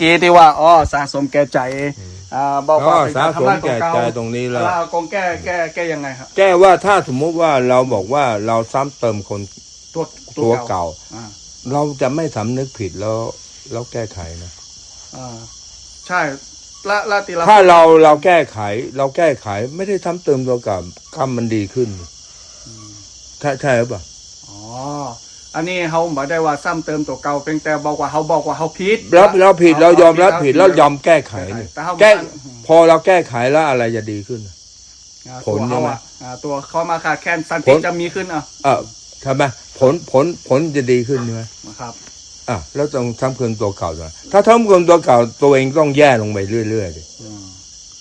กี้ที่ว่าอ๋อสะสมแก่ใจอ่าบอกว่าอ๋อเป็นการสะสมทำลายของแก่เก่าใจตรงนี้แล้วแล้วอากงแก้แก้แก้ยังไงครับแก้ว่าถ้าสมมุติว่าเราบอกว่าเราซ้ำเติมคนตัวตัวเก่าอ่าเราจะไม่สำนึกผิดแล้วแล้วแก้ไขนะอ่าใช่ละละตีละถ้าเราเราแก้ไข เราแก้ไขไม่ได้ซ้ำเติมตัวเก่ากรรมมันดีขึ้นใช่ใช่หรือเปล่าอ๋อ อันนี้เขาบอกได้ว่าซ้ำเติมตัวเก่าเพียงแต่บอกว่าเขาบอกว่าเขาผิดเราเราผิดเรายอมรับผิดแล้วยอมแก้ไขแก้ไขนี่แต่เขาแก้บอกว่าพอเราแก้ไขแล้วอะไรจะดีขึ้น อ่าผลตัวเขาใช่ไหมอะอ่าตัวเขามาขาดแคลนสันผติลจะมีขึ้นอะเออทำไมผลผลผลจะดีขึ้นใช่ไหมนะครับ อะแล้วต้องซ้ำเติมตัวเก่าด้วยถ้าซ้ำเติมตัวเก่าตัวเองต้องแย่ลงไปเรื่อยๆดิอืม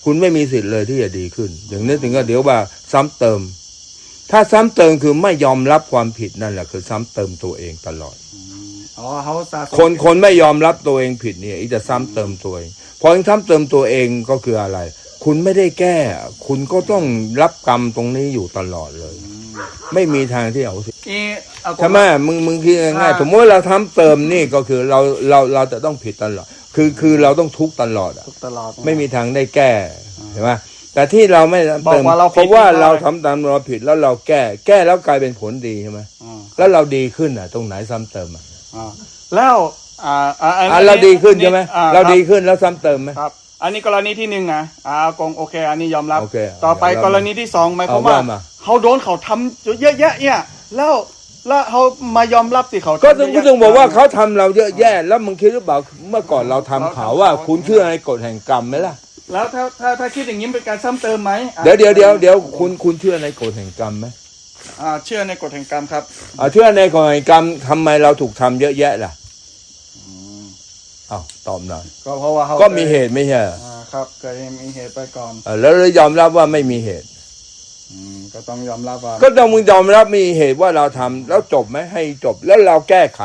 คุณไม่มีสิทธิ์เลยที่จะดีขึ้น อย่างนี้ถึงก็เดี๋ยวว่าซ้ำเติม ถ้าซ้ำเติมคือไม่ยอมรับความผิดนั่นแหละคือ ซ้ำเติมตัวเองตลอด อ๋อเขาสะสมคนคนไม่ยอมรับตัวเองผิดเนี่ยอีจะซ้ำเติมตัวเองพอเองซ้ำเติมตัวเองก็คืออะไร คุณไม่ได้แก้ คุณก็ต้องรับกรรมตรงนี้อยู่ตลอดเลย ไม่มีทางที่เอาสินี่อากงใช่ไหมมึงมึงคิดง่ายอ่าๆสมมติว่าเราทำเติมนี่ก็คือเราเราเราจะต้องผิดตลอด คือคือเราต้องทุกข์ตลอดอะ ทุกตลอดไม่มีทางได้แก้ใช่ไหม แต่ที่เราไม่บอกเติมว่าเราผิดเพราะว่าเพราะอะไรเราทำตามเราผิดแล้วเราแก้ แก้แล้วกลายเป็นผลดีใช่ไหมอ่าแล้วเราดีขึ้นอะ ตรงไหนซ้ำเติมอะอ่าแล้วอ่าอ่าอันอะเราดีขึ้นใช่ไหมอ่เราดีคบขึ้นแล้วซ้ำเติมไหม ครับ อันนี้กรณีที่หนึ่งนะอ่าอากงโอเค อันนี้ยอมรับ โอเคต่อไปยอมรับกรณีที่สองหมายความว่าเอาว่ามา เขาโดนเขาทำเยอะแยะเนี่ยแล้วแล้วเขามายอมรับสิเขาก็ทำถึงเยะถึงบอกว่าเขาทำเราเยอะแยะ แล้วมึงคิดหรือเปล่าเมื่อก่อนเราทำเขาว่า คุณเชื่อในกฎแห่งกรรมไหมล่ะ แล้วถ้าถ้าถ้าคิดอย่างนี้เป็นการซ้ำเติมไหมอะเดี๋ยวเดี๋ยวเดี๋ยวเดี๋ยวคุณคุณเชื่อในกฎแห่งกรรมไหมอ่าเชื่อในกฎแห่งกรรมครับ อ่าเชื่อในกฎแห่งกรรมทำไมเราถูกทำเยอะแยะล่ะอ้าวตอบหน่อยก็เพราะว่าเขาก็มีเหตุไม่ใช่เหรออ่าครับเคยมีเหตุไปก่อนเออแล้วเรายอมรับว่าไม่มีเหตุ อืมก็ต้องยอมรับว่าก็ต้องมึงยอมรับมีเหตุว่าเราทำแล้วจบไหมให้จบ แล้วเราแก้ไข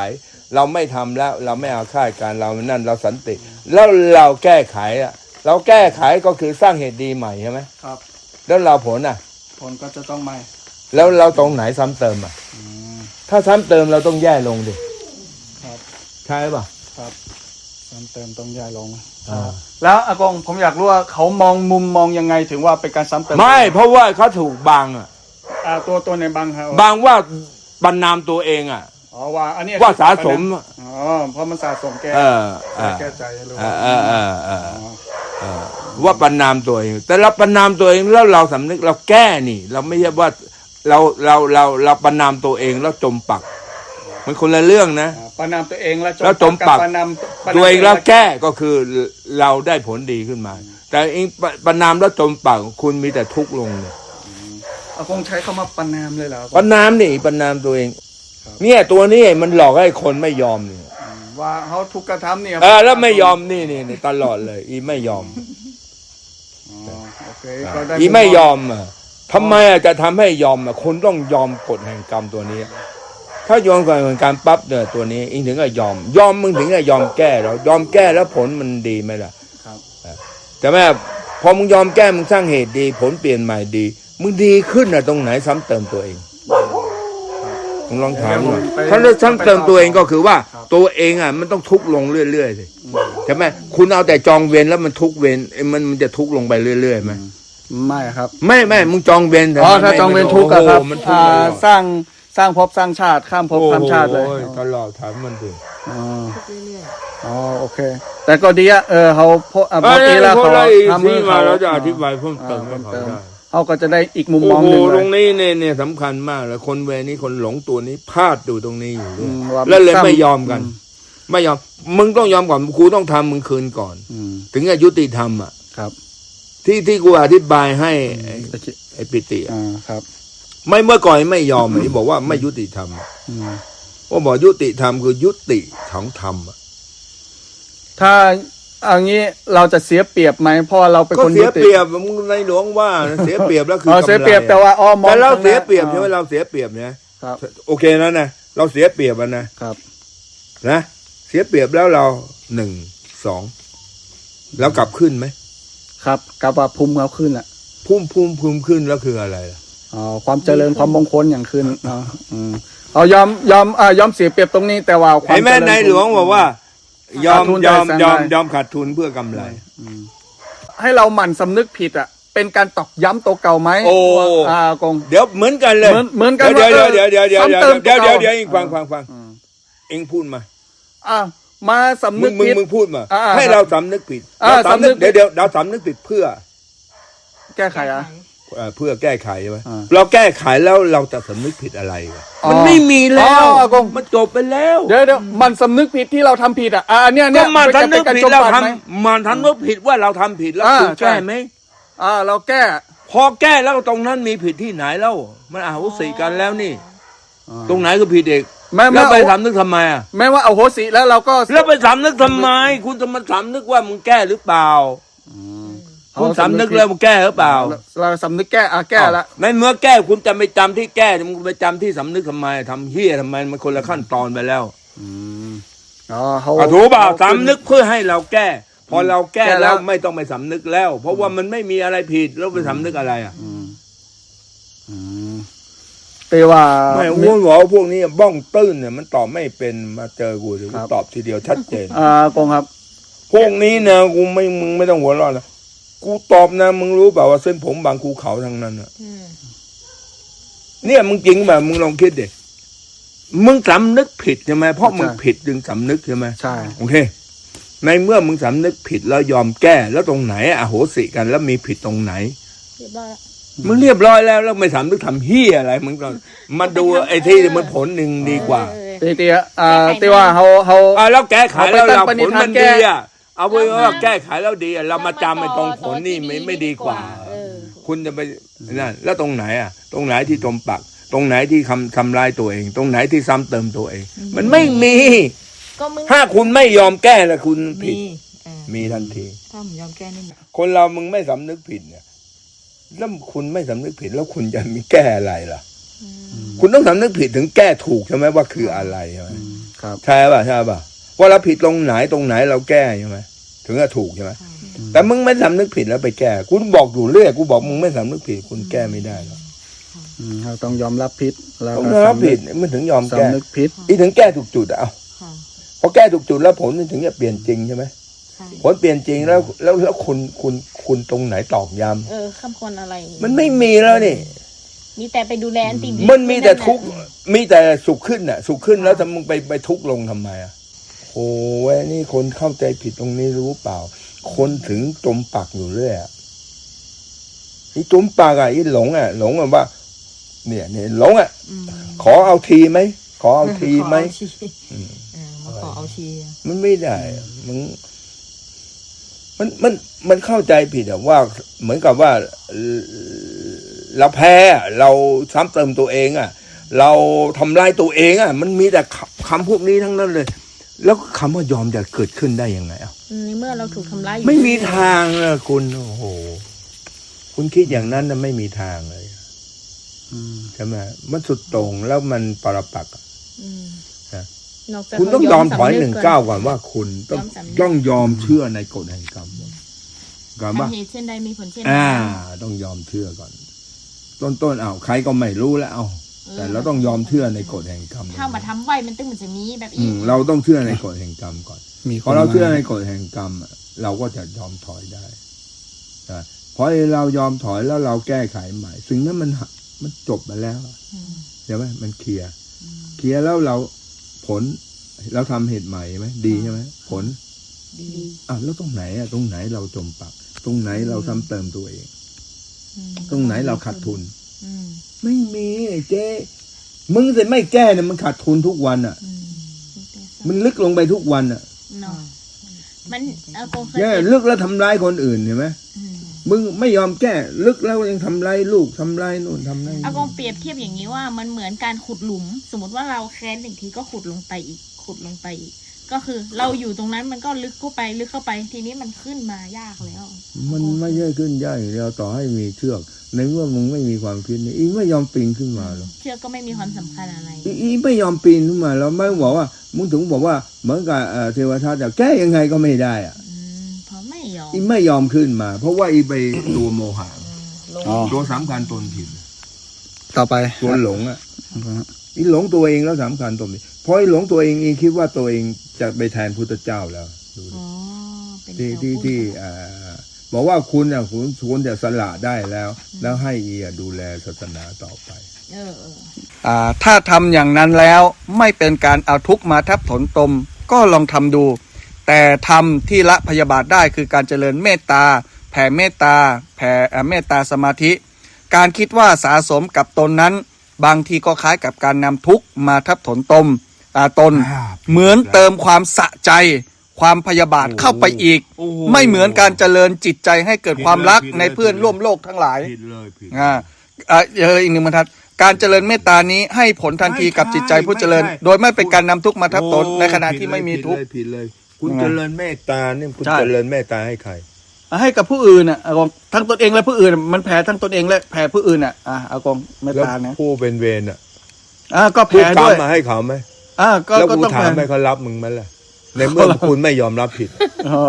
เราไม่ทำแล้ว เราไม่เอาค่ายการเรานั่นเราสันติ แล้วเราแก้ไขอะ เราแก้ไขก็คือสร้างเหตุดีใหม่ใช่ไหมครับ แล้วเราผลอะ ผลก็จะต้องไม่ แล้วเราตรงไหนซ้ำเติมอะอืมถ้าซ้ำเติมเราต้องแย่ลงดิครับใช่ป่ะครับซ้ำเติมต้องย้ายลงอ่าแล้วอากงผมอยากรู้ว่าเขามองมุมมองยังไงถึงว่าเป็นการซ้ำเติมไม่เพราะว่าเขาถูกบังอะอ่าตัวตัวในบางครับบังว่าบรรนามตัวเองอะอ๋อว่าอันนี้ว่าสะสมอ๋อเพราะมันสะสมแก้เออเออแก้ใจหรือเอ ว่าอเออเออเอออ๋อเออว่าประนามตัวเอง แต่เราประนามตัวเองแล้วเราสำนึกเราแก้นี่ เราไม่ใช่ว่าเราเราเราเราประนามตัวเองแล้วจมปัก มันคนละเรื่องนะอ่าประนามตัวเองแล้วแล้วจมปักประนามประนามตัวเองแล้วแก้ก็คือเราได้ผลดีขึ้นมา แต่เองประประนามแล้วจมปักคุณมีแต่ทุกข์ลงเนี่ยอากงใช้คำว่าประนามเลยเหรออากงประนามนี่ประนามตัวเองครับเนี่ยตัวนี้มันหลอกให้คนไม่ยอมนี่อืมว่าเขาถูกกระทำเนี่ยเออแล้วไม่ยอมนี่นี่นี่ตลอดเลย อีไม่ยอมอ๋ อโอเคก็ด้อีไม่ยอมอะทำไมอะจะทำให้ยอมอะคนต้องยอมกฎแห่งกรรมตัวนี้ ถ้ายอมกฎแห่งกรรมปั๊บเนี่ยตัวนี้อิงถึงก็ยอม ยอมมึงถึงจะยอมแก้แล้วยอมแก้แล้วผลมันดีไหมล่ะครับแต่แม่พอมึงยอมแก้มึงสร้างเหตุดี ผลเปลี่ยนใหม่ดี มึงดีขึ้นอะตรงไหนซ้ำเติมตัวเองมึงลองถามหน่อยถ้าเรื่องซ้ำเติมตัวเองก็คือว่า ตัวเองอะมันต้องทุกข์ลงเรื่อยๆสิอืม ใช่ไหมคุณเอาแต่จองเวรแล้วมันทุกข์เวรเอ้ยมันมันจะทุกข์ลงไปเรื่อยๆไหมไม่ครับ ไม่ไม่มึงจองเวรแต่อ๋อมันถ้าไม่จองเวรทุกข์อะครับโอ้โหมันทุกอ่าข์ตลอดสร้างสร้างภพสร้างชาติข้ามภพข้ามชาติเลยโอ้โหตลอดถามมันสิอ๋อเรื่อยอ๋อโอเค แต่ก็ดีอะเออเขาพอะปกติแล้วเขาทำทำนี่ให้มาเขาเราจะอธิบายเพิ่มเติมอ่าให้เขาเพิ่มเติมได้เขาก็จะได้อีกมุมมโอ้องโหหนึ่งตเลรงยนี้เนี่ยเนี่ยสำคัญมากเลยคนเวรนี้คนหลงตัวนี้พลาดอยู่ตรงนี้อยู่ด้วอืยมว่าแล้วเลยซ้ำไม่ยอมกัน ไม่ยอม มึงต้องยอมก่อนครูต้องทำมึงคืนก่อน อืมถึงจะยุติธรรมอะ ครับที่ที่กูอธิบายให้ไอ้ตะกี้ไอ้ปิติอะอ่าครับ ไม่เมื่อก่อนไม่ยอมไอ้บอกว่าไม่ยุติธรรมอะอืมว่าบอกยุติธรรมคือยุติของธรรมอะถ้าเอางี้เราจะเสียเปรียบไหมเพราะว่าเราเป็นก็คนเสียยุติเปรียบมึงในหลวงว่านะเสียเปรียบแล้วคืออ๋อกำไรเสียเปรียบแต่ว่าอ้อมองแต่เราข้งหน้เสียเปรียบใช่ไหมเราเสียเปรียบเนี่ยครับ โอเคนะนะเราเสียเปรียบอะนะครับ นะเสียเปรียบแล้วเราหนึ่งสองแล้วกลับขึ้นไหมครับกับว่าภูมิเขาขึ้นอะพุ่มพุ่มพุ่มขึ้นแล้วคืออะไรล่ะอ๋อความเจริญความมงคลอย่างขึ้นเนาะอืมเอายอมยอมอ่ายอมเสียเปรียบตรงนี้แต่ว่าความเห็นไหมจริญในหลวงบอกว่า ยอมขาดทุนยอมแต่ยอมแสนได้ยอมขาดทุนเพื่อกำไรให้เราหมั่นสำนึกผิดอะเป็นการตอกย้ำตัวเก่าไหมโอ้อ่ากงเดี๋ยวเหมือนกันเลยเหมือนเหมือนกันเดี๋ยวว่าเดี๋ยวเดี๋ยวเดี๋ยวเดี๋ยวซ้ำเติมเดี๋ยวเดี๋ยวตัวเก่าเดี๋ยวเองฟังฟังฟังอืมเองพูดมา อะมาสำมึนึงกมึงผิด มึงพูดมา อ่าให้เราสำนึกผิดอ่าเราสำนึก สำนึกเดี๋ยวเดี๋ยวเราสำนึกผิดเพื่อแก้ไขอะ เอ่อเพื่อแก้ไขใช่ไหมอ่าเราแก้ไขแล้วเราจะสำนึกผิดอะไรวะอ๋อมันไม่มีแล้วอ๋ออากง มันจบไปแล้วเดี๋ยวเดี๋ยวมันสำนึกผิดที่เราทำผิดอะอ่าเนี่ยเนี่ก็ยมันเป็สำนึกเป็นผิดจมเราปลักทไหมำมันสำนึกผิดว่าเราทำผิดแล้วอ่าคุณใช่ แก้ไหมอ่า เราแก้ พอแก้แล้วตรงนั้นมีผิดที่ไหนแล้ว มันอาหุสิกันแล้วนี่อ่าตรงไหนก็ผิดเด็ก แม้แล้แม้วไปสำนึกทำไมอะแม้ว่าเอาโหสิแล้วเราก็แล้วไปสำนึกทำไม คุณจะมาสำนึกว่ามึงแก้หรือเปล่า คุณสำนึกแล้วมึงแก้หรือเปล่าเราสำนึกแก้อะแก้ละในเมื่อแก้คุณจะไม่จำที่แก้มึงไปจำที่สำนึกทำไมทำเฮี้ยทำไมมันคนละขั้นตอนไปแล้วอ๋อเขา อะถูกเปล่าสำนึกเพื่อให้เราแก้ พอเราแก้แก้แล้แล้ว วไม่ต้องไปสำนึกแล้ว เพราะว่ามันไม่มีอะไรผิดแล้วไปสำนึกอะไรอะ อืมอืม แต่ว่า ไม่อ้วนบอกว่าพวกนี้บ้องตื้นเนี่ยมันตอบไม่เป็นมาเจอกูเดี๋ยวคกูรับ ตอบทีเดียวชัดเจน อ่ากงครับ พวกนี้นะกูไม่มึงไม่ต้องหัวเร้อนนะกูตอบนะมึงรู้เปล่าว่าเส้นผมบางภูเขาทั้งนั้นอะอืมเนี่ยมึงจริงแบบมึงลองคิดดิมึงสำนึกผิดใช่ไหมเพราะมึงใช่ ผิดจึงสำนึกใช่ไหมใช่ โอเค ในเมื่อมึงสำนึกผิดแล้วยอมแก้แล้วตรงไหนอะโหสิกันแล้วมีผิดตรงไหน เรียบร้อยละ มึงเรียบร้อยแล้วแล้วไม่สำนึกทำเฮียอะไรมึงก็มาดูไอ้ที่มันผลหนึ่งดีกว่าเออตีตีอ่าตีว่าเขาเขาอ่าแล้วแก้ไขแล้วเราเอาไปตั้งปณิผลธานมันแก้ดีอะเอาไว้ว่าแก้ไขแล้วดีอะเรามาจำไอ้ตรงผลนี่ไม่ไม่ดีกว่าเออคุณจะไปนั่นแล้วตรงไหนอะ ตรงไหนที่จมปัก ตรงไหนที่คำทำลายตัวเอง ตรงไหนที่ซ้ำเติมตัวเอง มันไม่มีก็มึงถ้าคุณไม่ยอมแก้แล้วคุณผิมีดเออมีทันทีถ้าผมยอมแก้นี่นะคนเรามึงไม่สำนึกผิดเนี่ย แล้วคุณไม่สำนึกผิดแล้วคุณจะมีแก้อะไรล่ะอืมคุณต้องสำนึกผิดถึงแก้ถูกใช่ไหมว่าคืออะไรใช่ไหมครับใช่ป่ะใช่ป่ะว่าเราผิดตรงไหนตรงไหนเราแก้ใช่ไหมถึงจะถูกใช่ไหมแต่มึงไม่สำนึกผิดแล้วไปแก้คุณบอกอยู่เรื่อยกูบอกมึงไม่สำนึกผิด คุณแก้ไม่ได้หรอกอืมเราต้องยอมรับผิดแล้วต้องก็รับผิดมันถึงยอมแก้สำนึกผิดอีถึงแก้ถูกจุดอะเอาค่ะพอแก้ถูกจุดแล้วผลมันถึงจะเปลี่ยนจริงใช่ไหมใช่ ผลเปลี่ยนจริงแล้วแล้วแล้วคุณคุณคุณตรงไหนตอกย้เออข้ามคนอะไรำมันไม่มีแล้วนี่ มีแต่ไปดูแลอันตีมันมีแต่ทุกข์มีแต่สุขขึ้นน่ะ สุขขึ้นแล้วทำมึงไปไปทุกข์ลงทำไมอะโอ้เว้ยนี่คนเข้าใจผิดตรงนี้รู้เปล่า คนถึงจมปักอยู่เรื่อยอะไอ้จมปักอะไอ้หลงอะ หลงอะว่า เนี่ยเนี่ยหลงอะอืมขอเอาทีไหมขอเอาทีไหมขอเอาทีอืมเออมาขอเอาทีอะมันไม่ได้อะมัน มันมันมันเข้าใจผิดอะว่าเหมือนกับว่าเอ่อเราแพ้อะเราซ้ำเติมตัวเองอะเราทำลายตัวเองอะมันมีแต่คำคำพวกนี้ทั้งนั้นเลย แล้วคำว่ายอมจะเกิดขึ้นได้ยังไงอะอืมในเมื่อเราถูกทำร้ายอยู่ไม่มีทางนะคุณโอ้โหคุณคิดอย่างนั้นนะไม่มีทางเลยอืมใช่ไหมมันสุดโต่งแล้วมันปรปักษ์ อะอืมฮะนอกจากคุณต้องยอมถอยสำกหนึ่งก่ก้าวก่อนว่าคุณต้องยอมสำนึกต้องยอมเชื่อในกฎแห่งกรรมก่อนว่าทำเหตุเช่นใดมีผลเช่นอ่านั้นต้องยอมเชื่อก่อน ต้นต้นๆเอาใครก็ไม่รู้แล้วเอาแต่เราต้องยอมเชื่อในกฎแห่งกรรมถ้ามาทำไว้มันตึ้งมันจะมีแบบอือีกมเราต้องเชื่อในกฎแห่งกรรมก่อนมีพอเราเชื่อในกฎแห่งกรรมอะเราก็จะยอมถอยได้นะเพราะเรายอมถอยแล้วเราแก้ไขใหม่สิ่งนั้นมันหะมันจบมาแล้วอืมใช่ไหมมันเคลียร์เคลียร์แล้วเรา ผลเราทำเหตุใหม่ไหมดีใช่ไหมผล ดีอะแล้วตรงไหนอะตรงไหนเราจมปัก ตรงไหนเราซ้ำเติมตัวเองอืมตรงไหนเราขาดทุนอืมไม่มีไอ้เจ๊มึงจะไม่แก้เนี่ยมันขาดทุนทุกวันอะอืมมันลึกลงไปทุกวันอะเนาะมันเอาโกงเคยแย่เป็นลึกแล้วทำร้ายคนอื่นเห็นไหมอื มมึงไม่ยอมแก้ลึกแล้วยังทำร้ายลูกทำร้ายนู่นทำร้ายอากนี่งเปรียบเทียบอย่างนี้ว่ามันเหมือนการขุดหลุม สมมติว่าเราแค้นหนึ่งทีก็ขุดลงไปอีก ขุดลงไปอีก ก็คือเราอยู่ตรงนั้นมันก็ลึกเข้าไปลึกเข้าไป ทีนี้มันขึ้นมายากแล้ว มันไม่ใช่ขึ้นยากอย่างเดียวต่อให้มีเชือกในเมื่อมึงไม่มีความคิดนี่อีไม่ยอมปีนขึ้นมาหรอกเชื่อก็ไม่มีความสำคัญอะไรอีอีไม่ยอมปีนขึ้นมาแล้วไม่บอกว่ามึงถึงบอกว่าเหมือนกับเอ่อเทวทัตอะแก้ยังไงก็ไม่ได้อะ อมอีไม่ยอมขึ้นมา เพราะว่าอีไปตัวโมหะลงอ๋อตัวสำคัญตนผิดต่อไปตัวหลงอะอีหลงตัวเองแล้วสำคัญตนผิดเพราะไอ้หลงตัวเองเองคิดว่าตัวเองจะไปแทนพุทธเจ้าแล้วดูดิอ๋อเป็นที่แถวที่พูดที่อ่าบอกว่าคุณอะคุณคุณจะสละได้แล้ว แล้วให้อีอะดูแลศาสนาต่อไปเออเอออ่าถ้าทำอย่างนั้นแล้วไม่เป็นการเอาทุกข์มาทับถนตมก็ลองทำดู แต่ทำที่ละพยาบาทได้คือการเจริญเมตตา แผ่เมตตา แผ่เอ่อเมตตาสมาธิ การคิดว่าสะสมกับตนนั้น บางทีก็คล้ายกับการนำทุกข์มาทับถนตมอ่าตนอ่าเหมือนเติมความสะใจ ความพยาบาทเข้าไปอีกโอ้โหไม่เหมือนการเจริญจิตใจให้เกิดความรักผิดเลยในเพื่อนร่วมโลกทั้งหลายผิดเลยผิดอ่าอ่าเจออีกหนึ่งบรรทัดการเจริญเมตตานี้ให้ผลทันทีกับจิตใจผู้เจริญไม่ใช่โดยไม่เป็นการนำทุกข์มาทับตนโอ้ในขณะที่ไม่มีทุกข์ ผิดเลยผิดเลยคุณยังไงเจริญเมตตาเนี่ยคุณใช่ เจริญเมตตาให้ใครให้กับผู้อื่นอะอากงทั้งตนเองและผู้อื่นมันแผ่ทั้งตนเองและแผ่ผู้อื่นอะอ่าอากงเมตแล้วตานะผู้เป็นเวรอะอ่าก็ผู้แผ่กรรด้มวยมาให้เขาไหมอ่าก็แล้วก็กูต้องถามแผ่ ให้เขารับมึงไหมล่ะ ในเมื่อคุณไม่ยอมรับผิดอ๋อ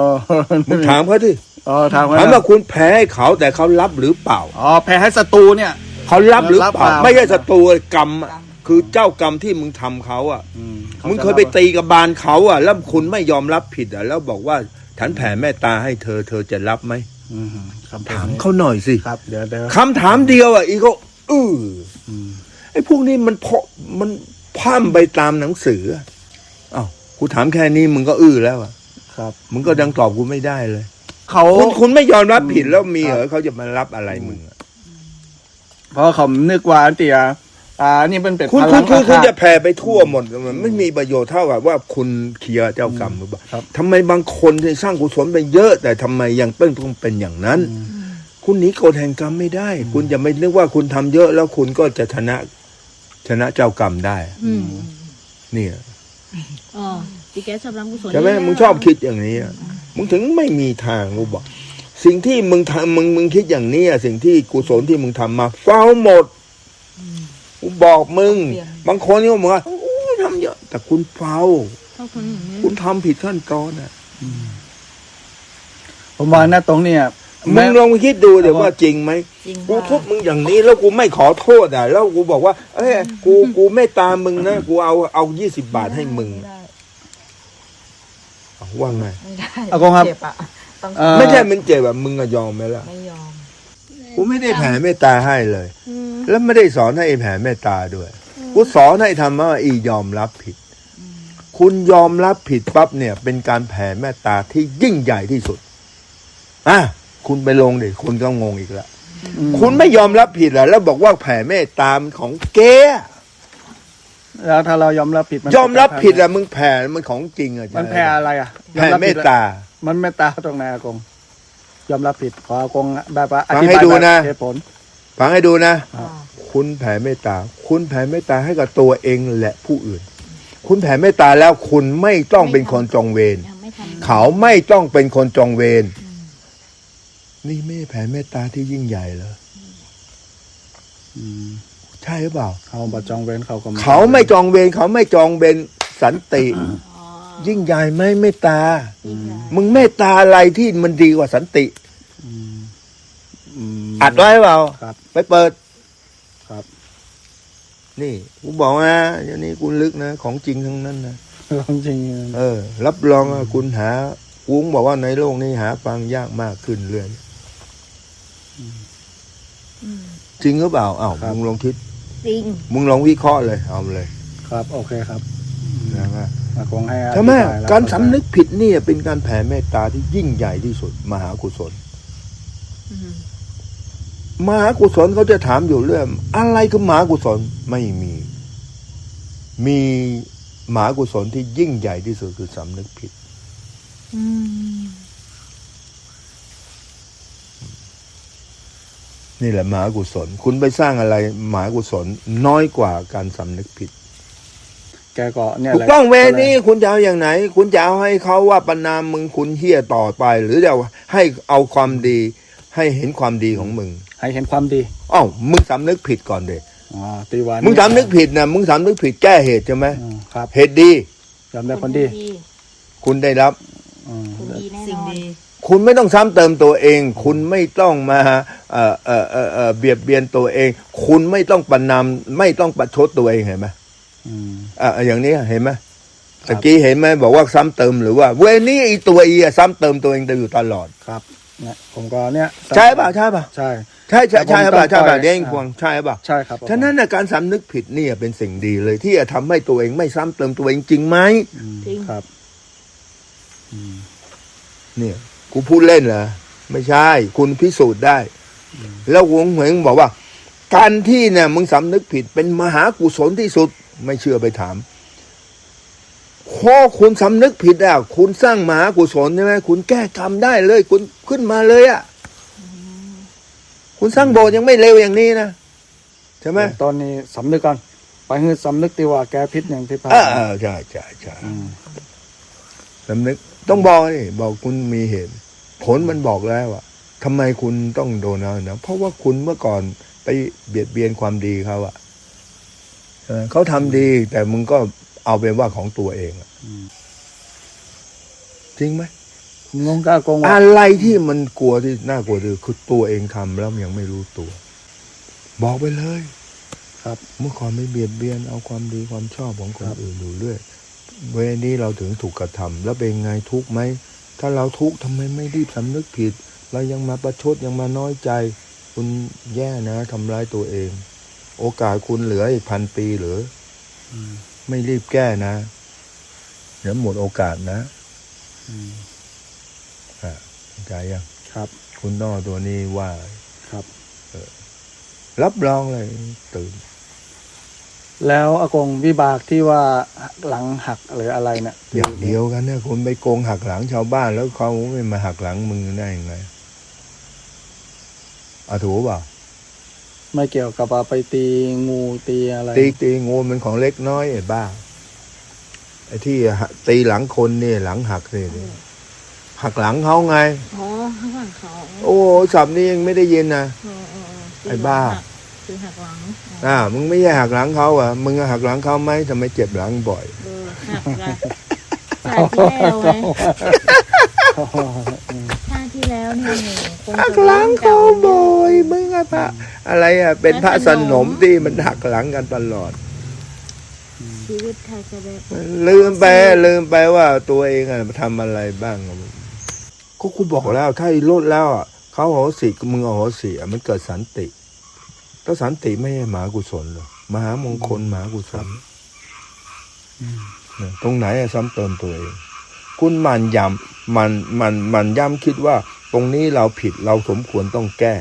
มึงถามเขาที่อ๋อถามถามว่าคุณแพ้ให้เขาแต่เขารับหรือเปล่า อ๋อแผ่ให้ศัตรูเนี่ย เขารับหรือรับเปล่าเปล่า ไม่ใช่ศัตรูกรรมอะ คือเจ้ากรรมที่มึงทำเขาอะอืมมึงเคยไปตีกับบานเขาอะ แล้วคุณไม่ยอมรับผิดอะ แล้วบอกว่าฉันแผ่เมตตาให้เธอ เธอจะรับไหมอืมคำถามนี้เขาหน่อยสิครับเดี๋ยวเดี๋ยวคำถามเดียวอะอีกก็อืออืมไอ้พวกนี้มันเพาะมันพร่ำไปตามหนังสืออะอ้าวกูถามแค่นี้มึงก็อื้อแล้วอะ ครับ มึงก็ดังตอบกูไม่ได้เลยเขาคุณคุณไม่ยอมรับผิดแล้วมีครับเหรอเขาจะมารับอะไรมึงอะเพราะเขานึกว่าอันเตีย อ่านี่เป็นเป็ดคุณพคุลัณงคุณคุณอาฆาตจะแผ่ไปทั่วหมดมันไม่มีประโยชน์เท่ากับว่าคุณเคลียร์เจ้ากรรมหรือเปล่าครับทำไมบางคนที่สร้างกุศลไปเยอะ แต่ทำไมยังเป็นต้องเป็นอย่างนั้น คุณหนีกฎแห่งกรรมไม่ได้ คุณจะไม่นึกว่าคุณทำเยอะแล้วคุณก็จะชนะชนะเจ้ากรรมได้ อืมเนี่ย อ๋อพี่แกชอบรำกุศลใช่ไหมเยะมึงชอบคิดอย่างนี้อะมึงถึงไม่มีทางกูบอก สิ่งที่มึงทำมึงมึงคิดอย่างนี้อะสิ่งที่กุศลที่มึงทำมาเฝ้าหมด กูบอกมึง บางคนนี่ก็บอกว่าโอ้ยทำเยอะ แต่คุณเฝ้าชอบคนอย่างนี้คุณทำผิดขั้นตอนอะผมว่าหน้าตรงเนี่ยมึงลองคิดดูเดี๋ยวครับว่าจริงไหมจริงกูทุบมึงอย่างนี้แล้วกูไม่ขอโทษอะ แล้วกูบอกว่า เอ้ยกูกูไม่ตามมึงนะกูเอาเอายี่สิบบาทให้มึงไม่ได้เอาว่าไงไม่ได้อากงครับเจ็บอะต้องเอ่อไม่ใช่มันเจ็บแบบมึงอะยอมไหมล่ะไม่ยอม กูไม่ได้แผ่เมตตาให้เลย อืมแล้วไม่ได้สอนให้แผ่เมตตาด้วย กูสอนให้ทำว่าอียอมรับผิด คุณยอมรับผิดปั๊บเนี่ย เป็นการแผ่เมตตาที่ยิ่งใหญ่ที่สุดอะคุณไปลงดิคุณก็งงอีกแล้วอืมคุณไม่ยอมรับผิดเหรอแล้วบอกว่าแผ่เมตตามันของเก๊แล้วถ้าเรายอมรับผิดนยอมรับผิดอะมึงแผ่มันของจริงอะมันแพ้อะไรอะแผ่เมตตา มันเมตตาตรงไหนอากง ยอมรับผิดขออากงแบบว่าอฟังธิให้บายดูแบบนะเหตุผลฟังให้ดูนะครับคุณแผ่เมตตา คุณแผ่เมตตาให้กับตัวเองและผู้อื่น คุณแผ่เมตตาแล้วคุณไม่ต้องเป็นคนจองเวร ยังไม่ทำเขาไม่ต้องเป็นคนจองเวร นี่ไม่แผ่เมตตาที่ยิ่งใหญ่เหรอ อืมใช่หรือเปล่า เขาบอจองเว้นเขาก็เขาไม่จองเวรเขาไม่จองเวรสันติอ๋อ ยิ่งใหญ่ไหมเมตตาจริงค่ะมึงเมตตาอะไรที่มันดีกว่าสันติอืมอืมอัดไว้เปล่าครับไปเปิด ครับ นี่กูบอกนะเดี๋ยวนี้กูลึกนะ ของจริงทั้งนั้นนะจริงเออ รับรองว่าคุณหากูบอกว่าในโลกนี้หาฟังยากมากขึ้นเรื่อยอืมจริงหรือเปล่าอ้าวมึงลองคิด จริง มึงลองวิเคราะห์เลยเอามาเลย ครับ โอเคครับนะว่าอากงให้อธิบายใช่ไหมแล้วการสำนึกผิดนี่เป็นการแผ่เมตตาที่ยิ่งใหญ่ที่สุด มหากุศลอืมมหากุศลเขาจะถามอยู่เรื่อง อะไรคือมหากุศลไม่มี มีมหากุศลที่ยิ่งใหญ่ที่สุดคือสำนึกผิดอืมนี่แหละมหากุศล คุณไปสร้างอะไรมหากุศลน้อยกว่าการสำนึกผิด แกก็เนี่ยถูแหกละต้องเวรนี้คุณจะเอาอย่างไหน คุณจะเอาให้เขาว่าประนามมึงคุณเฮี้ยต่อไป หรือจะให้เอาความดีให้เห็นความดีของมึงให้เห็นความดีอ้าวมึงสำนึกผิดก่อนเด็อ๋อตีวันมึงสำนึกผิดนะมึงสำนึกผิดแก้เหตุใช่ไหมอืมครับเหตุดี ยอมได้คนดีคุณได้รับ อืมคนดีแน่นสิ่งอนดี คุณไม่ต้องซ้ำเติมตัวเอง คุณไม่ต้องมาเอ่อเอ่อเอ่อเอ่อเบียดเบียนตัวเอง คุณไม่ต้องประนามไม่ต้องประชดตัวเองเห็นไหม อืมอะอย่างนี้เห็นไหมครับตะกี้เห็นไหมบอกว่าซ้ำเติมหรือว่า เวยนี่ไอตัวอีอะซ้ำเติมตัวเองอยู่ตลอดครับเนี่ยผมก็เนี่ยใช่ป่ะใช่ป่ะใช่ใช่ใช่ใช่แต่ผมป่ะต้องใช่ปล่ป่ะอยเด้งอ่าพวงใช่ป่ะใช่ครับฉะนั้นน่ะการสำนึกผิดเนี่ยเป็นสิ่งดีเลย ที่จะทำให้ตัวเองไม่ซ้ำเติมตัวเองจริงไหมอืมจริงครับอืมเนี่ยกูพูดเล่นเหรอไม่ใช่ คุณพิสูจน์ได้ แล้ววงเหวงบอกว่า การที่เนี่ยมึงสำนึกผิดเป็นมหากุศลที่สุด ไม่เชื่อไปถามพอคุณสำนึกผิดอะ คุณสร้างมหากุศลใช่ไหมคุณแก้กรรมได้เลย คุณขึ้นมาเลยอะคุณสร้างโบสถ์ยังไม่เร็วอย่างนี้นะใช่ไหมตอนนี้สำนึกก่อนไปให้สำนึกตีว่าแกพิษอย่างที่พาเออเออใช่ใช่ใช่อืมสำนึกต้องบอกนี่บอกคุณมีเหตุ ผลมันบอกแล้วอะทำไมคุณต้องโดนเอานะเพราะว่าคุณเมื่อก่อนไปเบียดเบียนความดีเขาอะ เออเขาทำดี แต่มึงก็เอาเป็นว่าของตัวเองอะจริงไหมงงกล้าโกงว่าอะไรที่มันกลัวที่น่ากลัวที่สุดคือตัวเองทำแล้วมันยังไม่รู้ตัว บอกไปเลย ครับ เมื่อก่อนไม่เบียดเบียน เอาความดีความชอบของคนอื่นอยู่เรื่อยเวลานี้เราถึงถูกกระทำแล้วเป็นไงทุกข์ไหมถ้าเราทุกข์ทำไมไม่รีบสำนึกผิด เรายังมาประชดยังมาน้อยใจ คุณแย่นะทำร้ายตัวเอง โอกาสคุณเหลืออีกพันปีเหรืออืมไม่รีบแก้นะ เดี๋ยวหมดโอกาสนะอืมอ่าเข้าใจยังครับ คุณนอตัวนี้ว่าครับรับรองเลยตื่น แล้วอากงวิบากที่ว่าหลังหักหรืออะไรเนี่ยอย่างเดียวกันเนี่ยคุณไปโกงหักหลังชาวบ้านแล้วเขาไม่มาหักหลังมึงได้ยังไงเอาถูกเปล่า ไม่เกี่ยวกับว่าไปตีงูตีอะไร ตีตีงูมันของเล็กน้อยไอ้บ้าไอ้ที่หักตีหลังคนเนี่ยหลังหักเลยเนี่ยหักหลังเขาไง อ๋อข้างหลังเขาโอ้สับนี้ยังไม่ได้ยินนะเออเออเไอ้บ้าคือหักหลังอ่ามึงไม่ใช่หักหลังเขาอะมึงหักหลังเขาไหมทำไมเจ็บหลังบ่อยเออหักหลังชาติที่แล้วไงชาติที่ แล้วเนี่ยหนูคงหักจะหลังเขาบ่อยมึงอะพระอะไรอะเป็นพระสนมที่มันหักหลังกันตลอด ชีวิตไทยจะแบบลืมไปลืมไปว่าตัวเองอะทำอะไรบ้างอะก็กูบอกแล้วถ้าลดแล้วอะเขาโหสิมึงเอาโหสิอะมันเกิดสันติ ถ้าสันติไม่ใช่มหากุศลเหรอมหามงคลมหากุศลเนี่ยตรงไหนอะซ้ำเติมตัวเองคุณหมันย้ำมันมันมันย้ำคิดว่า ตรงนี้เราผิดเราสมควรต้องแก้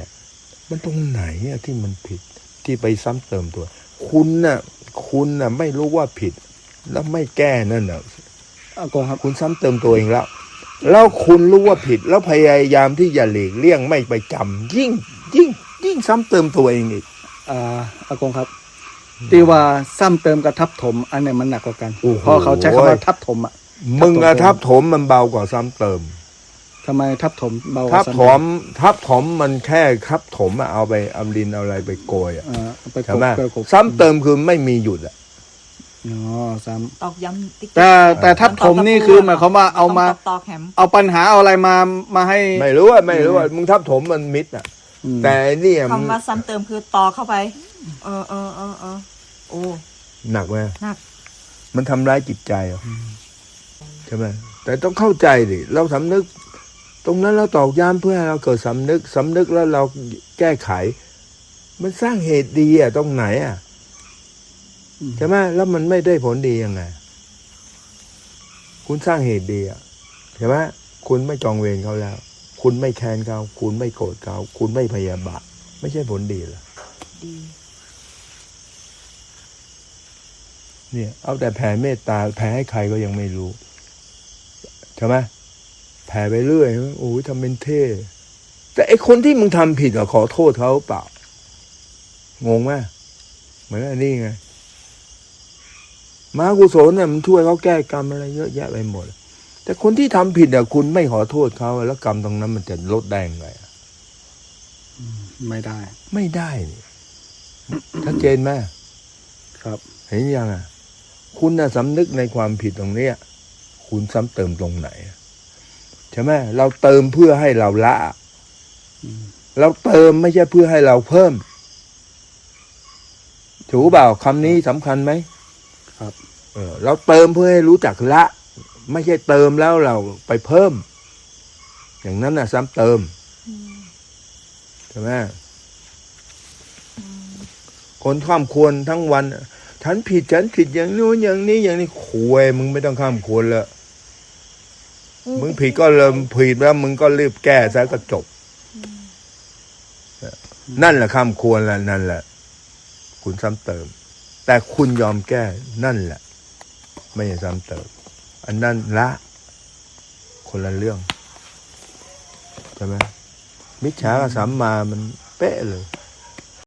มันตรงไหนอะที่มันผิดที่ไปซ้ำเติมตัว คุณน่ะ คุณน่ะไม่รู้ว่าผิด แล้วไม่แก้นั่นน่ะอากงครับคุณซ้ำเติมตัวเองแล้วแล้วคุณรู้ว่าผิดแล้วพยายามที่จะหลีกเลี่ยงไม่ไปจำยิ่ง ยิ่ง ยิ่งซ้ำเติมตัวเองอีกอ่าอากงครับตีว่าซ้ำเติมกับทับถม อันไหนมันหนักกว่ากันโอ้โหเพราะเขาใช้คำว่าทับถมอะมึงอะทัทับบถถมมันเบากว่าซ้ำเติม ทำไมทับถมเบากทัว่าบซ้ำถมทับถมมันแค่ทับถมอะเอาไปเอาดินเอาอะไรไปโกยอะอ่าไปกใช่บไหมเกิดกบซ้ำเติมคือไม่มีหยุดอะอ๋อซ้ตอกย้ำติ๊กำแต่แต่ทับถมนี่คือหมายความว่าเอามาตอกแฮมเอาปัญหาเอาอะไรมามาให้ ไม่รู้ว่าไม่รู้ว่ามึงทับถมมันมิดอะอืมแต่ไอ้เนี่ยมันคำว่าซ้ำเติมคือตอเข้าไป เออเออเออเออโอ้หนักไหมหนัก มันทำร้ายจิตใจอะใช่ไหมแต่ต้องเข้าใจดิเราสำนึก ตรงนั้นเราตอกย้ำเพื่อให้เราเกิดสำนึกสำนึกแล้วเราแก้ไข มันสร้างเหตุดีอะตรงไหนอะอืมใช่ไหมแล้วมันไม่ได้ผลดียังไง คุณสร้างเหตุดีอะใช่ไหมคุณไม่จองเวรเขาแล้ว คุณไม่แค้นเขาคุณไม่โกรธเขาคุณไม่พยาบาทไม่ใช่ผลดีเหรอดีเนี่ย เอาแต่แผ่เมตตาแผ่ให้ใครก็ยังไม่รู้ใช่ไหมแผ่ไปเรื่อยโอ้ยทำเป็นเท่ แต่ไอคนที่มึงทำผิดอะขอโทษเขาเปล่า งงไหมเหมือนอันนี้ไงมหากุศลเนี่ยมันช่วยเขาแก้กรรมอะไรเยอะแยะไปหมด แต่คนที่ทำผิดอะคุณไม่ขอโทษเขาแล้วกรรมตรงนั้นมันจะลดได้ยังไงอะไม่ได้ ไม่ได้นี่ชัดเจนไหมครับ เห็นยังอะ คุณน่ะสำนึกในความผิดตรงเนี้ย คุณซ้ำเติมตรงไหนอะ ใช่ไหมเราเติมเพื่อให้เราละอืมเราเติมไม่ใช่เพื่อให้เราเพิ่ม ถูกเปล่าคำนี้สำคัญไหมคครับเออเราเติมเพื่อให้รู้จักละ ไม่ใช่เติมแล้วเราไปเพิ่ม อย่างนั้นนะซ้ำเติมใช่ไหมคนข้ามควรทั้งวัน ฉันผิดฉันผิดอย่างนู้นอย่างนี้อย่างนี้ควยมึงไม่ต้องข้ามควรละ มึงผิดก็เริ่มผิดแล้วมึงก็รีบแก้ซะก็จบ นั่นแหละข้ามควรแหละนั่นแหละ คุณซ้ำเติม แต่คุณยอมแก้นั่นแหละ ไม่ใช่ซ้ำเติม อันนั้นละ คนละเรื่องใช่ไหมมิจฉากับสัมมามันเป๊ะเลย